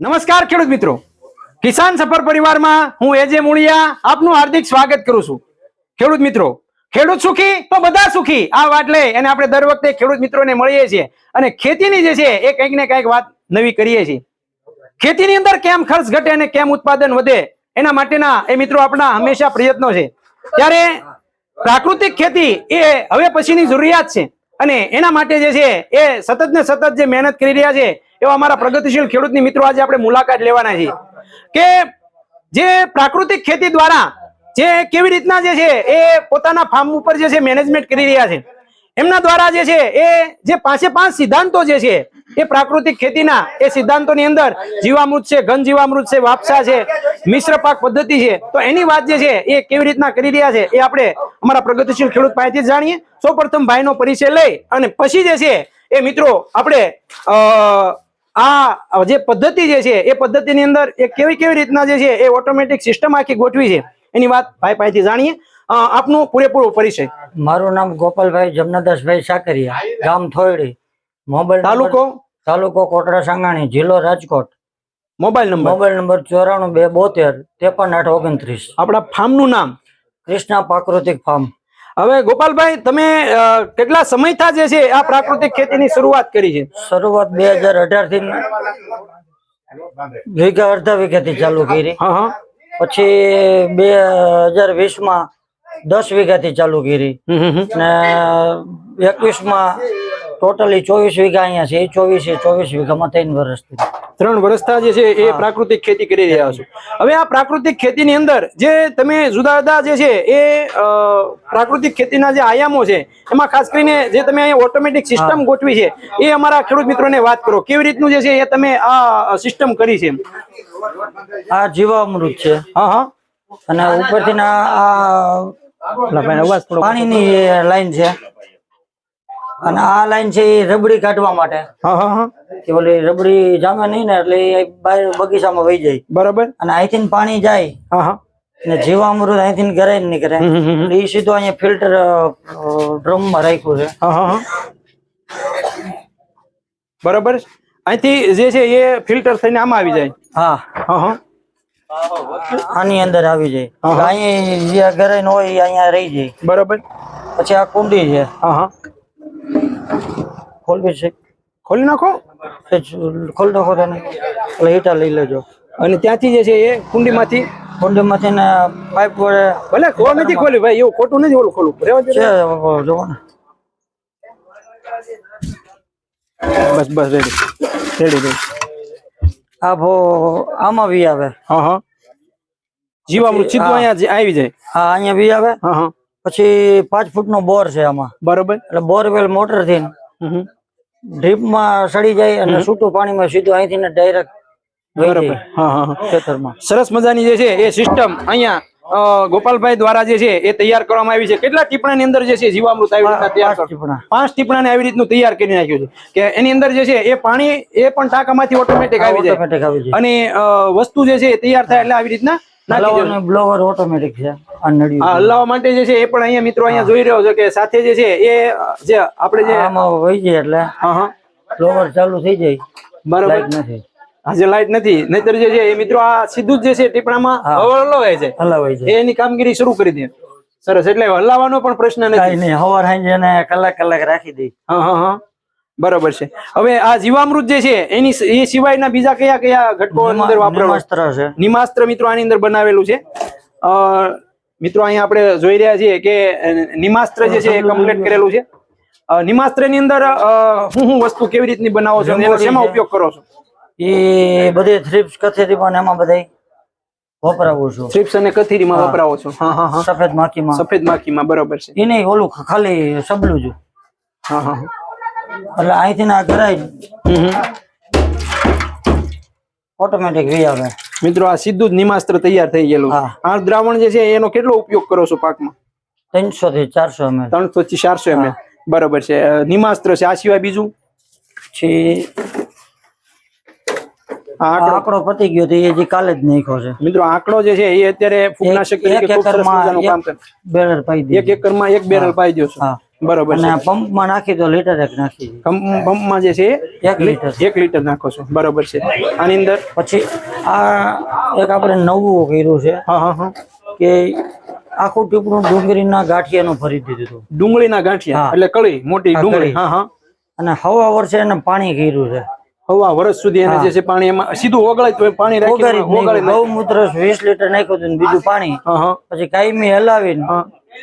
નમસ્કાર ખેડૂત મિત્રો. કિસાન સફર પરિવારમાં હું એજે મુળિયા આપનું હાર્દિક સ્વાગત કરું છું. ખેડૂત મિત્રો, ખેડૂત સુખી તો બધા સુખી. આ વાત લઈ અને આપણે દર વખતે ખેડૂત મિત્રોને મળીએ છીએ અને ખેતીની જે છે એ કંઈક ને કંઈક વાત નવી કરીએ છીએ. ખેતીની અંદર કેમ ખર્ચ ઘટે અને કેમ ઉત્પાદન વધે એના માટેના એ મિત્રો આપણા હંમેશા પ્રયત્નો છે. ત્યારે પ્રાકૃતિક ખેતી એ હવે પછીની જરૂરિયાત છે અને એના માટે જે છે એ સતત ને સતત જે મહેનત કરી રહ્યા છે એવા અમારા પ્રગતિશીલ ખેડૂતની મિત્રો આજે આપણે મુલાકાત લેવાના છે કે જે પ્રાકૃતિક ખેતી દ્વારા જે કેવી રીતના જે છે એ પોતાના ફાર્મ ઉપર જે છે મેનેજમેન્ટ કરી રહ્યા છે. એમના દ્વારા જે છે એ જે પાંચે પાંચ સિદ્ધાંતો જે છે એ પ્રાકૃતિક ખેતીના એ સિદ્ધાંતોની અંદર જીવામૃત છે, ઘન જીવામૃત છે, વાપસા છે, મિશ્ર પાક પદ્ધતિ છે. તો એની વાત જે છે એ કેવી રીતના કરી રહ્યા છે એ આપણે અમારા પ્રગતિશીલ ખેડૂત પાસેથી જાણીએ. સૌપ્રથમ ભાઈનો પરિચય લઈ અને પછી જે છે એ મિત્રો આપણે આ જે પદ્ધતિ જે છે એ પદ્ધતિની અંદર એ કેવી કેવી રીતના જે છે એ ઓટોમેટિક સિસ્ટમ આખી ગોઠવી છે એની વાત ભાઈ પાસેથી જાણીએ. આપનું પૂરેપૂરો પરિચય. મારું નામ ગોપાલભાઈ જમનાદાસભાઈ સાકરિયા ગામ થોયડી. મોબાઈલ તાલુકો? તાલુકો કોટડા સાંગાણી જિલ્લો Rajkot. Mobile number? Mobile number ચોરાણું બે બોતેર ત્રેપન આઠ ઓગણત્રીસ. આપણા ફાર્મનું નામ? કૃષ્ણા પ્રાકૃતિક ફાર્મ. હવે ગોપાલભાઈ તમે કેટલા સમયથી જે છે આ પ્રાકૃતિક ખેતીની શરૂઆત કરી છે? શરૂઆત બે હજાર અઢારથી વીઘા અડધા વીઘાથી ચાલુ કરી. પછી બે હજાર વીસમાં દસ વીઘાથી ચાલુ કરી. ને એકવીસમાં ટોટલી ચોવીસ વીઘા અહીંયા છે. એ ચોવીસ ચોવીસ વીઘામાં ત્રણ વર્ષથી ત્રણ વર્ષતા જે છે એ પ્રાકૃતિક ખેતી કરી રહ્યા છો. હવે આ પ્રાકૃતિક ખેતીની અંદર જે તમે જુદા જુદા જે છે એ પ્રાકૃતિક ખેતીના જે આયામો છે એમાં ખાસ કરીને જે તમે અહીંયા ઓટોમેટિક સિસ્ટમ ગોઠવી છે એ અમારા ખેડૂત મિત્રોને વાત કરો. કેવી રીતનું જે છે એ તમે આ સિસ્ટમ કરી છે આ જીવામૃત છે. હા હા. અને ઉપરથી ના આ અવાજ પાણીની લાઈન છે. અને આ લાઈન છે એ રબડી કાઢવા માટે. હા હા હા. કે ઓલી રબડી જામે નહીં ને એટલે એ બહાર બગીચામાં વહી જાય. બરાબર. અને અહીંથી પાણી જાય. હા હા. ને જીવામૃત અહીંથી ઘરે જ નીકળે. એ સીધું અહીંયા ફિલ્ટર ડ્રમમાં રાખ્યું છે. બરાબર. અહીંથી જે છે એ ફિલ્ટર થઈને આમાં આવી જાય. હા. હા હા. આની અંદર આવી જાય. અહીંયા જે ઘરે ન હોય એ અહીંયા રહી જાય. બરાબર. પછી આ કુંડી છે. હા હા. ખોલવી છે ખોલી નાખો? ખોલી નાખો તને. એટલે હીટા લઈ લેજો. અને ત્યાંથી જે છે એ કુંડીમાંથી? કુંડીમાંથી ને પાઇપ વડે ભલે ખો નથી ખોલી ભાઈ એવું ખોટું નથી ઓલું ખોલું રહેવા છે જોવો ને. બસ બસ રેડી રેડી રેડી આ ભો આમાં બી આવે. હા હા. જીવામૃત સીધું અહીંયા આવી જાય. હા અહીંયા બી આવે. હા હા. પછી પાંચ ફૂટ નો બોર છે આમાં. બરોબર. એટલે બોરવેલ મોટરથી. ડ્રીપમાં સડી જાય અને છૂટું પાણીમાં સીધું અહીંથી ડાયરેક્ટ બરોબર. ખેતરમાં. સરસ મજાની જે છે એ સિસ્ટમ અહીંયા ગોપાલભાઈ દ્વારા જે છે એ તૈયાર કરવામાં આવી છે. કેટલા ટીપણાની અંદર જે છે જીવામૃત આવી રીતના તૈયાર પાંચ ટીપણા. ને આવી રીતનું તૈયાર કરી નાખ્યું છે. કે એની અંદર જે છે એ પાણી એ પણ ટાંકામાંથી ઓટોમેટિક આવી જાય. ઓટોમેટિક આવી જાય. અને વસ્તુ જે છે એ તૈયાર થાય એટલે આવી રીતના બ્લોવર ઓટોમેટિક છે આ હલાવવા માટે જે છે એ પણ અહીંયા મિત્રો અહીંયા જોઈ રહ્યો છે કે સાથે જે છે એ જે આપણે જે આમાં વહી જાય એટલે બ્લોવર ચાલુ થઈ જાય. બરોબર. લાઈટ નથી. આજે લાઈટ નથી. નહીતર જે છે એ મિત્રો આ સીધું જ જે છે ટીપણામાં હલાવાય છે. હલાવાઈ એ એની કામગીરી શરૂ કરી દે. સરસ. એટલે હલાવવાનો પણ પ્રશ્ન નથી. હવાર હાંજે કલાક કલાક રાખી દે. હા હા હા. બરોબર છે. હવે આ જીવામૃત જે છે એની એ સિવાયના બીજા કયા કયા ઘટકો અંદર વાપરવા નિમાસ્ત્ર છે. નિમાસ્ત્ર મિત્રો આની અંદર બનાવેલું છે. મિત્રો અહીંયા આપણે જોઈ રહ્યા છીએ કે નિમાસ્ત્ર જે છે એ કમ્પ્લીટ કરેલું છે. નિમાસ્ત્રની અંદર હું હું વસ્તુ કેવી રીતની બનાવો છો એનો શેમાં ઉપયોગ કરો છો? એ બધી થ્રીપ્સ કથેરી પણ એમાં બધા વપરાવું છું. થ્રિપ્સ અને કથેરીમાં. વપરાવો છો? હા હા સફેદ માખીમાં. સફેદ માખીમાં બરોબર છે. એ નહીં ઓલું ખાલી સબલું જ. હા હા હા. એટલે અહીંથી ના કરાય. ઓટોમેટિક વી આવે. મિત્રો આ સીધું જ નિમાસ્ત્ર તૈયાર થઈ ગયેલું. છે. આ દ્રાવણ જે છે એનો કેટલો ઉપયોગ કરો છો પાકમાં? ત્રણસો થી ચારસો એમએલ ત્રણસો થી ચારસો એમએલ બરોબર છે. નિમાસ્ત્ર છે. આ સિવાય બીજું? આ આંકડો. પતી ગયો તો એ જે કાલે જ નાખ્યો છે. મિત્રો આંકડો જે છે એ અત્યારે ફૂગનાશક એક- તરીકે ખૂબ સરસ મજાનું કામ એક કરે. બેરલ પાઈ એક દીધી. એકરમાં એક બેરલ પાઈ દો છો. બરોબર અને પંપમાં નાખી તો લીટર એક નાખી. પંપમાં જે છે એક લીટર. એક લીટર નાખો છો. બરોબર છે. આની અંદર? પછી આ એક આપણે નવું કર્યું છે હા હા હા. કે આખું ટીપણું ડુંગળીના ગાંઠિયાનું ભરી દીધું હતું. ડુંગળીના ગાંઠિયા. એટલે કળી મોટી ડુંગળી. હા હા. અને હવા વર્ષે એને પાણી કર્યું છે. હવા વર્ષ સુધી એને જે છે પાણી એમાં સીધું ઓગળે તો પાણી રાખી ઓગાળી. ગૌમૂત્ર વીસ લીટર નાખ્યું હતું બીજું પાણી. પછી કાયમી હલાવીને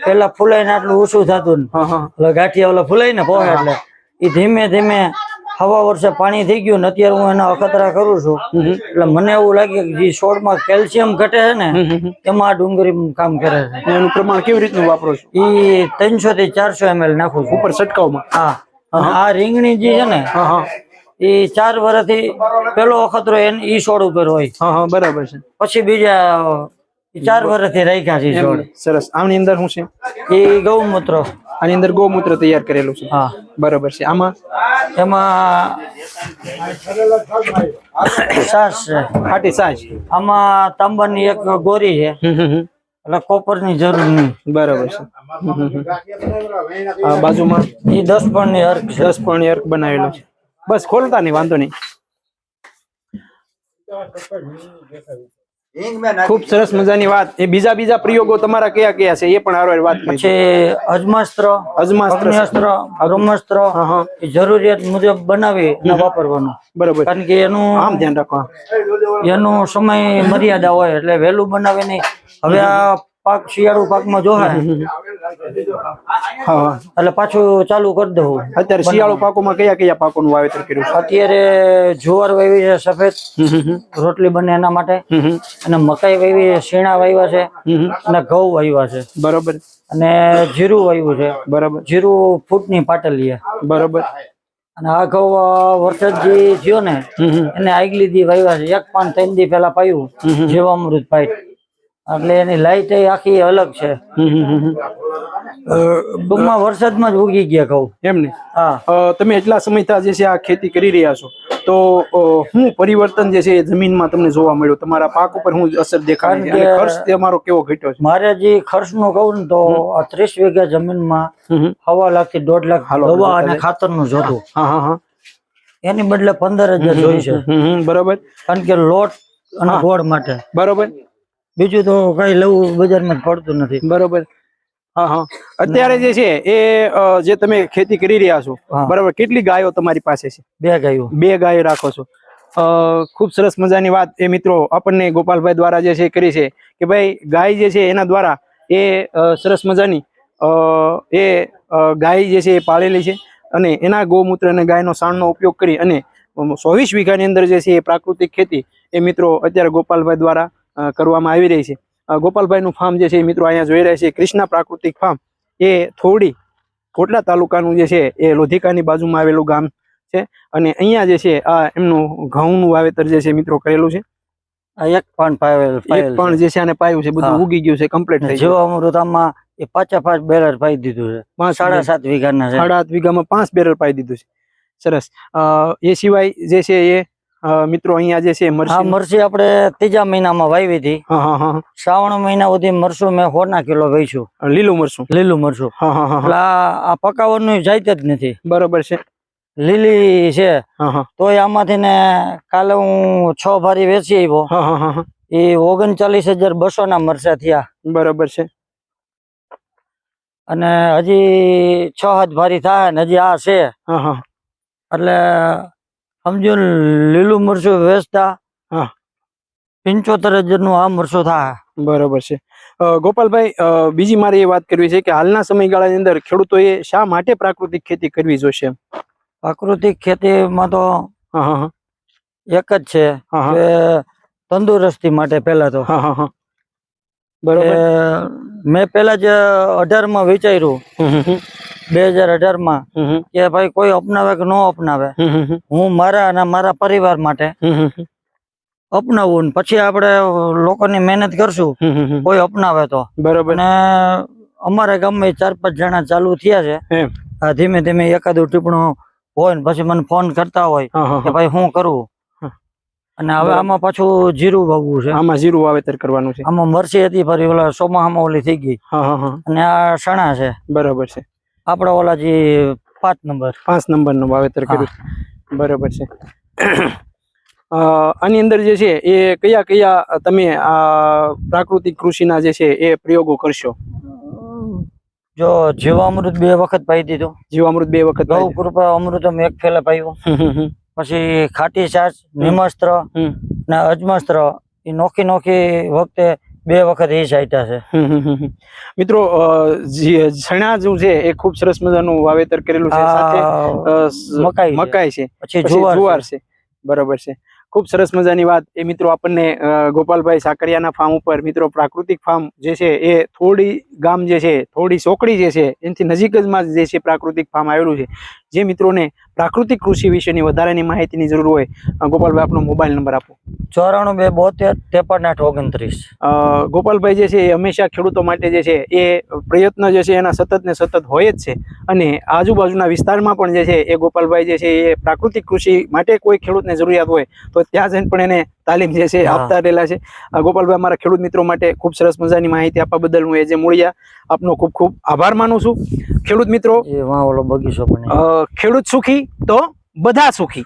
પેલા ફૂલાઈ ને આટલું ઓછું થતું એટલે ગાંઠિયા ઓલા ફૂલાઈ ને પોહે એટલે. એ ધીમે ધીમે હવા વર્ષે પાણી થઈ ગયું ને અત્યારે હું એના અખતરા કરું છું. એટલે મને એવું લાગે કે જે છોડમાં કેલ્શિયમ ઘટે છે ને એમાં આ ડુંગળી કામ કરે છે. એનું પ્રમાણ કેવી રીતનું વાપરો છો? એ ત્રણસો થી ચારસો એમએલ નાખું છું. ઉપર છંટકાવમાં? હા. આ રીંગણી જે છે ને એ ચાર વર્ષથી પેલો અખતરો એને ઈ છોડ ઉપર હોય. હા હા બરાબર છે. પછી બીજા ચાર વર્ષથી રાખ્યા છે છોડ સરસ. આની અંદર શું છે? એ ગૌમૂત્ર. આની અંદર ગૌમૂત્ર તૈયાર કરેલું છે. હા. બરાબર છે. આમાં? એમાં સાસ છે. ખાટી સાજ આમાં તાંબાની એક ગોરી છે. એટલે કોપરની જરૂર નહીં. બરાબર છે. બાજુમાં? એ દસ પણ ની અર્ક દસ પણ અર્ક બનાવેલો છે. બસ ખોલતા નહીં વાંધો નહીં. ખૂબ સરસ મજાની વાત. એ બીજા બીજા પ્રયોગો તમારા કયા કયા છે એ પણ હારો વાત પછી અજમાસ્ત્ર અજમાસ્ત્ર. છે. બ્રહ્માસ્ત્ર હા હા. એ જરૂરિયાત મુજબ બનાવી અને વાપરવાનું. બરોબર. કારણ કે એનું આમ ધ્યાન રાખવા. એનો સમય મર્યાદા હોય એટલે વહેલું બનાવે નહીં હવે આ પાક શિયાળુ પાકમાં જોહે હા એટલે પાછું ચાલુ કરી દઉં. અત્યારે શિયાળુ પાકોમાં કયા કયા પાકોનું વાવેતર કર્યું અત્યારે જુવાર વાવી છે સફેદ. રોટલી બને એના માટે. અને મકાઈ વાવી છે શીણા વાવ્યા છે. અને ઘઉં વાવ્યા છે. બરોબર. અને જીરું વાવ્યું છે. બરોબર. જીરું ફૂટની પાટલીએ. બરોબર. અને આ ઘઉં વરસાદ જે થયો ને. એને આગલી દી વાવ્યા છે. એક પાન ત્રણ દી પેલા પાયું જીવામૃત પાઈ એટલે એની લાઈટ આખી અલગ છે. ટૂંકમાં વરસાદમાં જ ઉગી ગયા કહું. એમ ને? હા. તમે એટલા સમયથી જે છે આ ખેતી કરી રહ્યા છો તો હું પરિવર્તન જે છે એ જમીનમાં તમને જોવા મળ્યું? તમારા પાક ઉપર શું અસર દેખાય અને ખર્ચ તમારો કેવો ઘટ્યો છે? મારે જે ખર્ચનું કહું ને તો આ ત્રીસ વીઘા જમીનમાં. હવા લાખથી દોઢ લાખ દવા અને ખાતરનું જોતું હા હા હા. એની બદલે પંદર હજાર જોઈ છે. હમ હમ. બરોબર. કારણ કે લોટ અને ગોળ માટે. બરોબર. બીજું તો કઈ લેવું બજારમાં પડતું નથી. બરોબર. હા હા. અત્યારે જે છે એ જે તમે ખેતી કરી રહ્યા છો બરાબર કેટલી ગાયો તમારી પાસે છે? બે ગાયો. બે ગાયો રાખો છો. અ, ખૂબ સરસ મજાની વાત એ મિત્રો આપણને ગોપાલભાઈ દ્વારા જે છે કરી છે કે ભાઈ ગાય જે છે એના દ્વારા એ સરસ મજાની એ ગાય જે છે એ પાળેલી છે અને એના ગૌમૂત્ર અને ગાયનો સાણનો ઉપયોગ કરી અને ચોવીસ વીઘાની અંદર જે છે એ પ્રાકૃતિક ખેતી એ મિત્રો અત્યારે ગોપાલભાઈ દ્વારા કરવામાં આવી રહી છે. ગોપાલભાઈનું ફાર્મ જે છે મિત્રો અહીંયા જોઈ રહ્યા છે. કૃષ્ણા પ્રાકૃતિક ફાર્મ એ થોડી કોટડા તાલુકાનું જે છે એ લોધિકાની બાજુમાં આવેલું ગામ છે. અને અહીંયા જે છે આ એમનું ઘઉંનું વાવેતર જે છે મિત્રો કરેલું છે. એક એક પણ જે છે આને પાયું છે બધું. ઉગી ગયું છે કમ્પ્લીટ થઈ ગયું. જીવામૃત એ પાચા પાંચ બેરર પાઈ દીધું છે. પાંચ સાડા સાત વીઘાના સાડા આઠ વીઘામાં પાંચ બેરર પાઈ દીધું છે. સરસ. એ સિવાય જે છે એ મિત્રો અહીંયા જે છે આ મરસી આપણે ત્રીજા મહિનામાં વાવી હતી. હા હા હા. શ્રાવણ મહિના સુધી મરસું મેં હોના કિલો વેચ્યું લીલું મરસું? લીલું મરસું. હા હા હા એટલે આ પકાવવાનું જાયત જ નથી. બરોબર છે. લીલી છે. હા હા. તોય આમાંથી ને કાલે હું છ ભારી વેચી આવ્યો હા હા હા હા. એ ઓગણચાલીસ હજાર બસો ના મરસા થયા. બરોબર છે. અને હજી છ હાથ ભારી થાય ને હજી આ છે. હા હા. એટલે સમજો લીલું મરચું વેચતા હા. પંચોતેર હજારનું આ મરચું થાય. બરોબર છે. ગોપાલભાઈ બીજી મારે એ વાત કરવી છે કે હાલના સમયગાળાની અંદર ખેડૂતોએ શા માટે પ્રાકૃતિક ખેતી કરવી જોશે? પ્રાકૃતિક ખેતીમાં તો હા હા હા. એક જ છે કે તંદુરસ્તી માટે પેલા તો. હા હા હા. કે બરોબર મેં પેલા જ અઢારમાં વિચાર્યું. બે હજાર અઢારમાં કે ભાઈ કોઈ અપનાવે કે ન અપનાવે. હું મારા અને મારા પરિવાર માટે. અપનાવું પછી આપણે લોકોની મહેનત કરશું. કોઈ અપનાવે તો. બરોબર. ને અમારા ગામમાં ચાર પાંચ જણા ચાલુ થયા છે. આ ધીમે ધીમે એકાદું ટીપણું હોય ને પછી મને ફોન કરતા હોય કે ભાઈ હું કરવું અને હવે આમાં પાછું જીરું વાવવું છે. આમાં જીરું વાવેતર કરવાનું છે. આમાં મરસી હતી ફરી ઓલા સોમાહામાં ઓલી થઈ ગઈ. અને આ સણા છે. બરાબર છે. આપડે ઓલા જે પાંચ નંબર. પાંચ નંબરનું વાવેતર કર્યું બરોબર છે. આની અંદર જે છે એ કયા કયા તમે આ પ્રાકૃતિક કૃષિના જે છે એ પ્રયોગો કરશો? જો જીવામૃત બે વખત પાઈ દીધું. જીવામૃત બે વખત ગૌ કૃપા અમૃતમ એક ફેલા પાયું. પછી ખાટી છાશ નિમસ્ત્ર ને અજમસ્ત્ર એ નોખી નોખી વખતે બે વખત એ સાઈટા છે. મિત્રો ચણા જે છે એ ખૂબ સરસ મજાનું વાવેતર કરેલું છે સાથે મકાઈ છે. મકાઈ છે પછી જુવાર છે. છે બરોબર છે ખૂબ સરસ મજાની વાત એ મિત્રો આપણને ગોપાલભાઈ સાકરિયાના ફાર્મ ઉપર મિત્રો પ્રાકૃતિક ફાર્મ જે છે એ થોડી ગામ જે છે થોડી ચોકડી જે છે એનાથી નજીક જ માં જે છે પ્રાકૃતિક ફાર્મ આવેલું છે જે મિત્રોને પ્રાકૃતિક કૃષિ વિશેની વધારાની માહિતીની જરૂર હોય ગોપાલભાઈ આપનો મોબાઈલ નંબર આપો. ચોરાણું બે બોતેર ત્રેપન આઠ ઓગણત્રીસ ગોપાલભાઈ જે છે એ હંમેશા ખેડૂતો માટે જે છે એ પ્રયત્ન જે છે એના સતત ને સતત હોય જ છે. અને આજુબાજુના વિસ્તારમાં પણ જે છે એ ગોપાલભાઈ જે છે એ પ્રાકૃતિક કૃષિ માટે કોઈ ખેડૂતને જરૂરિયાત હોય તો ત્યાં જઈને પણ એને તાલીમ જે છે આપતા રહેલા છે. ગોપાલભાઈ અમારા ખેડૂત મિત્રો માટે ખૂબ સરસ મજાની માહિતી આપવા બદલ હું એ જે મૂળિયા આપનો ખૂબ ખૂબ આભાર માનું છું. ખેડૂત મિત્રો બગીચો ખેડૂત સુખી તો બધા સુખી.